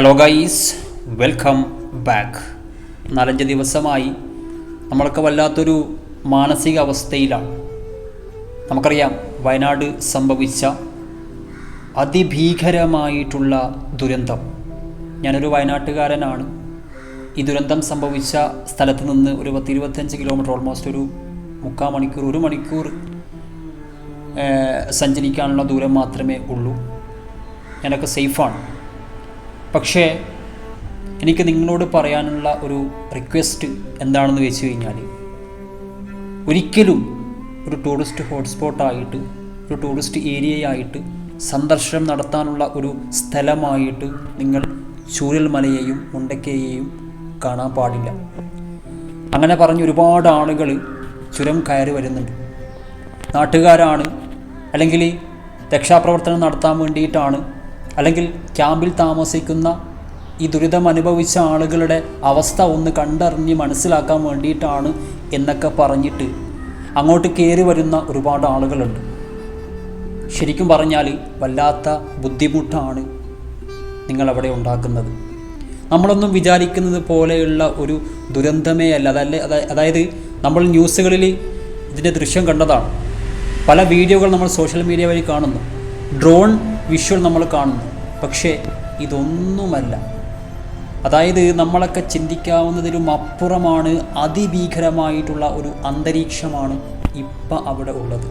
Hello guys welcome back നാലഞ്ച് ദിവസമായി നമ്മളൊക്കെ വല്ലാത്തൊരു മാനസിക അവസ്ഥയിലാണ് നമുക്കറിയാം വയനാട് സംഭവിച്ച അതിഭീകരമായിട്ടുള്ള ദുരന്തം. ഞാനൊരു വയനാട്ടുകാരനാണ്. ഈ ദുരന്തം സംഭവിച്ച സ്ഥലത്ത് നിന്ന് ഒരു പത്ത് ഇരുപത്തഞ്ച് കിലോമീറ്റർ ഓൾമോസ്റ്റ് ഒരു മുക്കാൽ മണിക്കൂർ ഒരു മണിക്കൂർ സഞ്ചരിക്കാനുള്ള ദൂരം മാത്രമേ ഉള്ളൂ. ഞാനൊക്കെ സേഫാണ് പക്ഷേ എനിക്ക് നിങ്ങളോട് പറയാനുള്ള ഒരു റിക്വസ്റ്റ് എന്താണെന്ന് വെച്ച് കഴിഞ്ഞാൽ ഒരിക്കലും ഒരു ടൂറിസ്റ്റ് ഹോട്ട്സ്പോട്ടായിട്ട് ഒരു ടൂറിസ്റ്റ് ഏരിയയായിട്ട് സന്ദർശനം നടത്താനുള്ള ഒരു സ്ഥലമായിട്ട് നിങ്ങൾ ചൂരൽമലയെയും മുണ്ടക്കയെയും കാണാൻ പാടില്ല. അങ്ങനെ പറഞ്ഞ് ഒരുപാട് ആളുകൾ ചുരം കയറി വരുന്നുണ്ട്. നാട്ടുകാരാണ് അല്ലെങ്കിൽ രക്ഷാപ്രവർത്തനം നടത്താൻ വേണ്ടിയിട്ടാണ് അല്ലെങ്കിൽ ക്യാമ്പിൽ താമസിക്കുന്ന ഈ ദുരിതം അനുഭവിച്ച ആളുകളുടെ അവസ്ഥ ഒന്ന് കണ്ടറിഞ്ഞ് മനസ്സിലാക്കാൻ വേണ്ടിയിട്ടാണ് എന്നൊക്കെ പറഞ്ഞിട്ട് അങ്ങോട്ട് കയറി വരുന്ന ഒരുപാട് ആളുകളുണ്ട്. ശരിക്കും പറഞ്ഞാൽ വല്ലാത്ത ബുദ്ധിമുട്ടാണ് നിങ്ങളവിടെ ഉണ്ടാക്കുന്നത്. നമ്മളൊന്നും വിചാരിക്കുന്നത് പോലെയുള്ള ഒരു ദുരന്തമേ അല്ല. അതല്ല അതായത് നമ്മൾ ന്യൂസുകളിൽ ഇതിന്റെ ദൃശ്യം കണ്ടതാണ്. പല വീഡിയോകൾ നമ്മൾ സോഷ്യൽ മീഡിയ വഴി കാണുന്നു. ഡ്രോൺ വിഷ്വൽ നമ്മൾ കാണുന്നു. പക്ഷേ ഇതൊന്നുമല്ല. അതായത് നമ്മളൊക്കെ ചിന്തിക്കാവുന്നതിലും അപ്പുറമാണ് അതിഭീകരമായിട്ടുള്ള ഒരു അന്തരീക്ഷമാണ് ഇപ്പം അവിടെ ഉള്ളത്.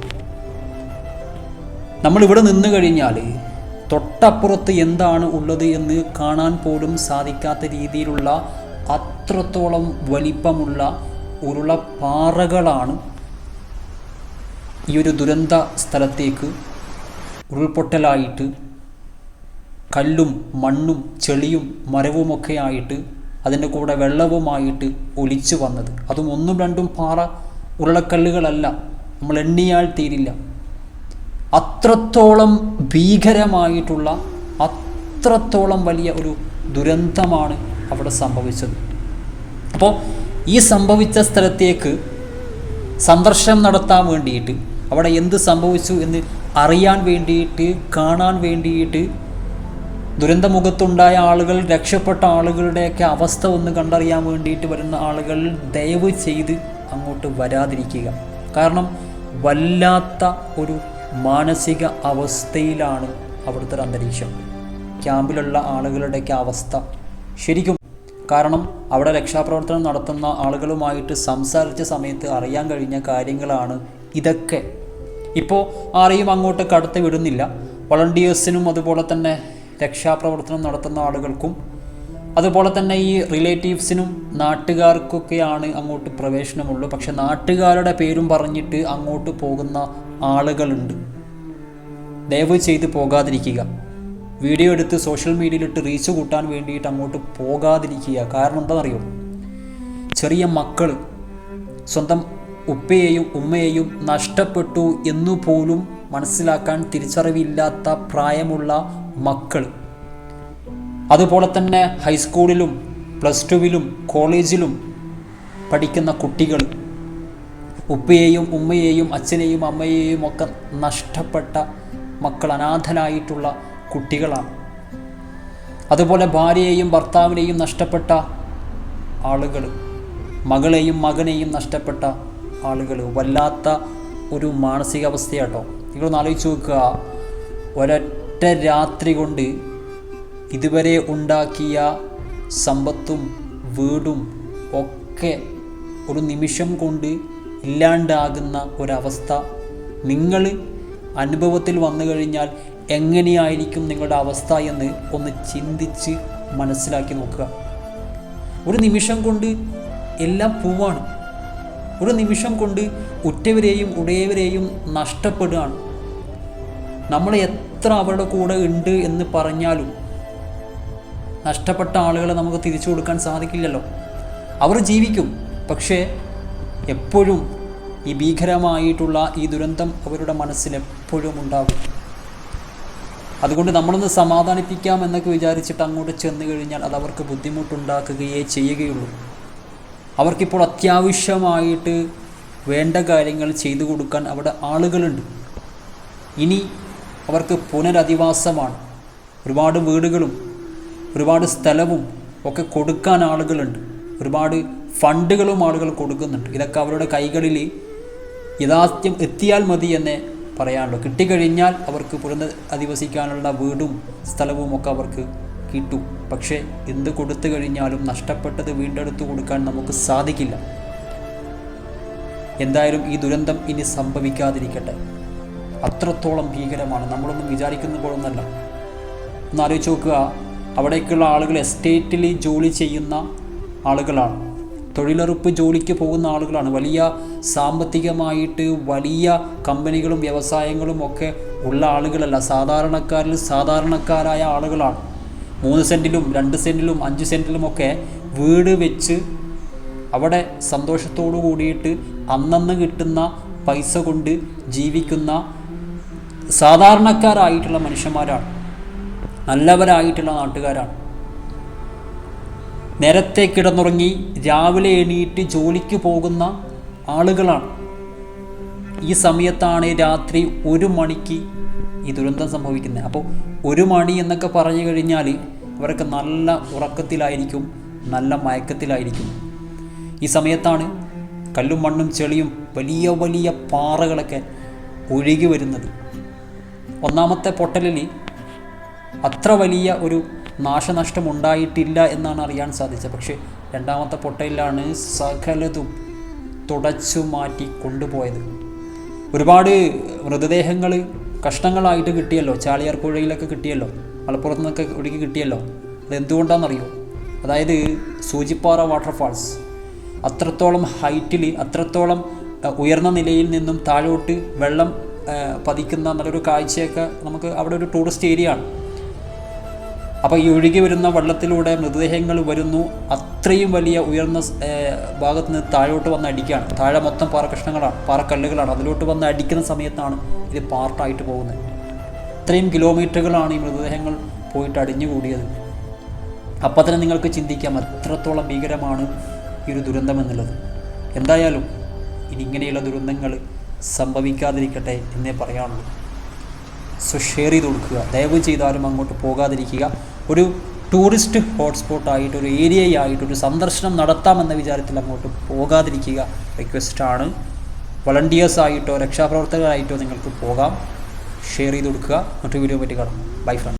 നമ്മളിവിടെ നിന്ന് കഴിഞ്ഞാൽ തൊട്ടപ്പുറത്ത് എന്താണ് ഉള്ളത് എന്ന് കാണാൻ പോലും സാധിക്കാത്ത രീതിയിലുള്ള അത്രത്തോളം വലിപ്പമുള്ള ഉരുളപ്പാറകളാണ് ഈ ഒരു ദുരന്ത സ്ഥലത്തേക്ക് ഉരുൾപൊട്ടലായിട്ട് കല്ലും മണ്ണും ചെളിയും മരവുമൊക്കെ ആയിട്ട് അതിന്റെ കൂടെ വെള്ളവുമായിട്ട് ഒലിച്ചു വന്നത്. അതും ഒന്നും രണ്ടും പാറ ഉരുളക്കല്ലുകളല്ല. നമ്മൾ എണ്ണിയാൽ തീരില്ല. അത്രത്തോളം ഭീകരമായിട്ടുള്ള അത്രത്തോളം വലിയ ഒരു ദുരന്തമാണ് അവിടെ സംഭവിച്ചത്. അപ്പോൾ ഈ സംഭവിച്ച സ്ഥലത്തേക്ക് സന്ദർശനം നടത്താൻ വേണ്ടിയിട്ട് അവിടെ എന്ത് സംഭവിച്ചു എന്ന് അറിയാൻ വേണ്ടിയിട്ട് കാണാൻ വേണ്ടിയിട്ട് ദുരന്തമുഖത്തുണ്ടായ ആളുകൾ രക്ഷപ്പെട്ട ആളുകളുടെയൊക്കെ അവസ്ഥ ഒന്ന് കണ്ടറിയാൻ വേണ്ടിയിട്ട് വരുന്ന ആളുകൾ ദയവ് ചെയ്ത് അങ്ങോട്ട് വരാതിരിക്കുക. കാരണം വല്ലാത്ത ഒരു മാനസിക അവസ്ഥയിലാണ് അവിടുത്തെ ഒരു അന്തരീക്ഷം. ക്യാമ്പിലുള്ള ആളുകളുടെയൊക്കെ അവസ്ഥ ശരിക്കും കാരണം അവിടെ രക്ഷാപ്രവർത്തനം നടത്തുന്ന ആളുകളുമായിട്ട് സംസാരിച്ച സമയത്ത് അറിയാൻ കഴിഞ്ഞ കാര്യങ്ങളാണ് ഇതൊക്കെ. ഇപ്പോൾ ആരെയും അങ്ങോട്ട് കടത്തി വിടുന്നില്ല വളണ്ടിയേഴ്സിനും അതുപോലെ തന്നെ രക്ഷാപ്രവർത്തനം നടത്തുന്ന ആളുകൾക്കും അതുപോലെ തന്നെ ഈ റിലേറ്റീവ്സിനും നാട്ടുകാർക്കൊക്കെയാണ് അങ്ങോട്ട് പ്രവേശനമുള്ളൂ. പക്ഷെ നാട്ടുകാരുടെ പേരും പറഞ്ഞിട്ട് അങ്ങോട്ട് പോകുന്ന ആളുകളുണ്ട്. ദയവ് ചെയ്ത് പോകാതിരിക്കുക. വീഡിയോ എടുത്ത് സോഷ്യൽ മീഡിയയിലിട്ട് റീച്ച് കൂട്ടാൻ വേണ്ടിയിട്ട് അങ്ങോട്ട് പോകാതിരിക്കുക. കാരണം എന്താണെന്നറിയോ? ചെറിയ മക്കൾ സ്വന്തം ഉപ്പയെയും ഉമ്മയെയും നഷ്ടപ്പെട്ടു എന്നു പോലും മനസ്സിലാക്കാൻ തിരിച്ചറിവില്ലാത്ത പ്രായമുള്ള മക്കൾ. അതുപോലെ തന്നെ ഹൈസ്കൂളിലും പ്ലസ് ടുവിലും കോളേജിലും പഠിക്കുന്ന കുട്ടികൾ. ഉപ്പയെയും ഉമ്മയെയും അച്ഛനെയും അമ്മയെയും ഒക്കെ നഷ്ടപ്പെട്ട മക്കൾ അനാഥനായിട്ടുള്ള കുട്ടികളാണ്. അതുപോലെ ഭാര്യയെയും ഭർത്താവിനെയും നഷ്ടപ്പെട്ട ആളുകൾ മകളെയും മകനെയും നഷ്ടപ്പെട്ട ആളുകൾ വല്ലാത്ത ഒരു മാനസികാവസ്ഥയാട്ടോ. നിങ്ങളൊന്ന് ആലോചിച്ച് നോക്കുക. ഒരൊറ്റ രാത്രി കൊണ്ട് ഇതുവരെ ഉണ്ടാക്കിയ സമ്പത്തും വീടും ഒക്കെ ഒരു നിമിഷം കൊണ്ട് ഇല്ലാണ്ടാകുന്ന ഒരവസ്ഥ നിങ്ങൾ അനുഭവത്തിൽ വന്നു കഴിഞ്ഞാൽ എങ്ങനെയായിരിക്കും നിങ്ങളുടെ അവസ്ഥ എന്ന് ഒന്ന് ചിന്തിച്ച് മനസ്സിലാക്കി നോക്കുക. ഒരു നിമിഷം കൊണ്ട് എല്ലാം പോവാണ്. ഒരു നിമിഷം കൊണ്ട് ഉറ്റവരെയും ഉടയവരെയും നഷ്ടപ്പെടുകയാണ്. നമ്മൾ എത്ര അവരുടെ കൂടെ ഉണ്ട് എന്ന് പറഞ്ഞാലും നഷ്ടപ്പെട്ട ആളുകളെ നമുക്ക് തിരിച്ചു കൊടുക്കാൻ സാധിക്കില്ലല്ലോ. അവർ ജീവിക്കും പക്ഷേ എപ്പോഴും ഈ ഭീകരമായിട്ടുള്ള ഈ ദുരന്തം അവരുടെ മനസ്സിൽ എപ്പോഴും ഉണ്ടാകും. അതുകൊണ്ട് നമ്മളൊന്ന് സമാധാനിപ്പിക്കാം എന്നൊക്കെ വിചാരിച്ചിട്ട് അങ്ങോട്ട് ചെന്ന് കഴിഞ്ഞാൽ അത് അവർക്ക് ബുദ്ധിമുട്ടുണ്ടാക്കുകയേ ചെയ്യുകയുള്ളൂ. അവർക്കിപ്പോൾ അത്യാവശ്യമായിട്ട് വേണ്ട കാര്യങ്ങൾ ചെയ്തു കൊടുക്കാൻ അവിടെ ആളുകളുണ്ട്. ഇനി അവർക്ക് പുനരധിവാസമാണ്. ഒരുപാട് വീടുകളും ഒരുപാട് സ്ഥലവും ഒക്കെ കൊടുക്കാൻ ആളുകളുണ്ട്. ഒരുപാട് ഫണ്ടുകളും ആളുകൾ കൊടുക്കുന്നുണ്ട്. ഇതൊക്കെ അവരുടെ കൈകളിൽ യഥാർത്ഥ്യം എത്തിയാൽ മതി എന്നേ പറയാനുള്ളൂ. കിട്ടിക്കഴിഞ്ഞാൽ അവർക്ക് പുനരധിവസിക്കാനുള്ള വീടും സ്ഥലവും ഒക്കെ അവർക്ക് കിട്ടും. പക്ഷേ എന്ത് കൊടുത്തു കഴിഞ്ഞാലും നഷ്ടപ്പെട്ടത് വീണ്ടെടുത്തു കൊടുക്കാൻ നമുക്ക് സാധിക്കില്ല. എന്തായാലും ഈ ദുരന്തം ഇനി സംഭവിക്കാതിരിക്കട്ടെ. അത്രത്തോളം ഭീകരമാണ്. നമ്മളൊന്നും വിചാരിക്കുന്ന പോലൊന്നല്ല ഒന്ന് ആലോചിച്ച് നോക്കുക. അവിടേക്കുള്ള ആളുകൾ എസ്റ്റേറ്റിൽ ജോലി ചെയ്യുന്ന ആളുകളാണ്. തൊഴിലുറപ്പ് ജോലിക്ക് പോകുന്ന ആളുകളാണ്. വലിയ സാമ്പത്തികമായിട്ട് വലിയ കമ്പനികളും വ്യവസായങ്ങളും ഒക്കെ ഉള്ള ആളുകളല്ല. സാധാരണക്കാരിൽ സാധാരണക്കാരായ ആളുകളാണ്. മൂന്ന് സെന്റിലും രണ്ട് സെന്റിലും അഞ്ച് സെന്റിലും ഒക്കെ വീട് വെച്ച് അവിടെ സന്തോഷത്തോടു കൂടിയിട്ട് അന്നന്ന് കിട്ടുന്ന പൈസ കൊണ്ട് ജീവിക്കുന്ന സാധാരണക്കാരായിട്ടുള്ള മനുഷ്യന്മാരാണ്. നല്ലവരായിട്ടുള്ള നാട്ടുകാരാണ്. നേരത്തെ കിടന്നുറങ്ങി രാവിലെ എണീറ്റ് ജോലിക്ക് പോകുന്ന ആളുകളാണ്. ഈ സമയത്താണ് രാത്രി ഒരു മണിക്ക് ഈ ദുരന്തം സംഭവിക്കുന്നത്. അപ്പോൾ ഒരു മണി എന്നൊക്കെ പറഞ്ഞു കഴിഞ്ഞാൽ അവരൊക്കെ നല്ല ഉറക്കത്തിലായിരിക്കും നല്ല മയക്കത്തിലായിരിക്കും. ഈ സമയത്താണ് കല്ലും മണ്ണും ചെളിയും വലിയ വലിയ പാറകളൊക്കെ ഒഴുകി വരുന്നത്. ഒന്നാമത്തെ പൊട്ടലിൽ അത്ര വലിയ ഒരു നാശനഷ്ടം ഉണ്ടായിട്ടില്ല എന്നാണ് അറിയാൻ സാധിച്ചത്. പക്ഷേ രണ്ടാമത്തെ പൊട്ടലിലാണ് സകലതും തുടച്ചു മാറ്റി കൊണ്ടുപോയത്. ഒരുപാട് മൃതദേഹങ്ങൾ കഷ്ടങ്ങളായിട്ട് കിട്ടിയല്ലോ. ചാളിയാർ പുഴയിലൊക്കെ കിട്ടിയല്ലോ. മലപ്പുറത്ത് നിന്നൊക്കെ ഒഴുകി കിട്ടിയല്ലോ. അതെന്തുകൊണ്ടാണെന്നറിയോ അതായത് സൂചിപ്പാറ വാട്ടർഫാൾസ് അത്രത്തോളം ഹൈറ്റിൽ അത്രത്തോളം ഉയർന്ന നിലയിൽ നിന്നും താഴോട്ട് വെള്ളം പതിക്കുന്ന നല്ലൊരു കാഴ്ചയൊക്കെ നമുക്ക് അവിടെ ഒരു ടൂറിസ്റ്റ് ഏരിയ ആണ്. അപ്പോൾ ഈ ഒഴുകി വരുന്ന വെള്ളത്തിലൂടെ മൃതദേഹങ്ങൾ വരുന്നു. അത്രയും വലിയ ഉയർന്ന ഭാഗത്ത് നിന്ന് താഴോട്ട് വന്ന് അടിക്കുകയാണ്. താഴെ മൊത്തം പാറകഷ്ണങ്ങളാണ് പാറക്കല്ലുകളാണ്. അതിലോട്ട് വന്ന് അടിക്കുന്ന സമയത്താണ് ഇത് പാർട്ടായിട്ട് പോകുന്നത്. ഇത്രയും കിലോമീറ്ററുകളാണ് ഈ മൃതദേഹങ്ങൾ പോയിട്ട് അടിഞ്ഞുകൂടിയത് അപ്പോൾ തന്നെ നിങ്ങൾക്ക് ചിന്തിക്കാം എത്രത്തോളം ഭീകരമാണ് ഈ ഒരു ദുരന്തം എന്നുള്ളത്. എന്തായാലും ഇനി ഇങ്ങനെയുള്ള ദുരന്തങ്ങൾ സംഭവിക്കാതിരിക്കട്ടെ എന്നേ പറയാനുള്ളൂ. സോ ഷെയർ ചെയ്ത് കൊടുക്കുക. ദയവ് ചെയ്താലും അങ്ങോട്ട് പോകാതിരിക്കുക. ഒരു ടൂറിസ്റ്റ് ഹോട്ട്സ്പോട്ടായിട്ട് ഒരു ഏരിയയായിട്ട് ഒരു സന്ദർശനം നടത്താമെന്ന വിചാരത്തിൽ അങ്ങോട്ട് പോകാതിരിക്കുക. റിക്വസ്റ്റാണ് വളണ്ടിയേഴ്സായിട്ടോ രക്ഷാപ്രവർത്തകരായിട്ടോ നിങ്ങൾക്ക് പോകാം. ഷെയർ ചെയ്ത് കൊടുക്കുക. മറ്റു വീഡിയോ പറ്റി കാണാം. By front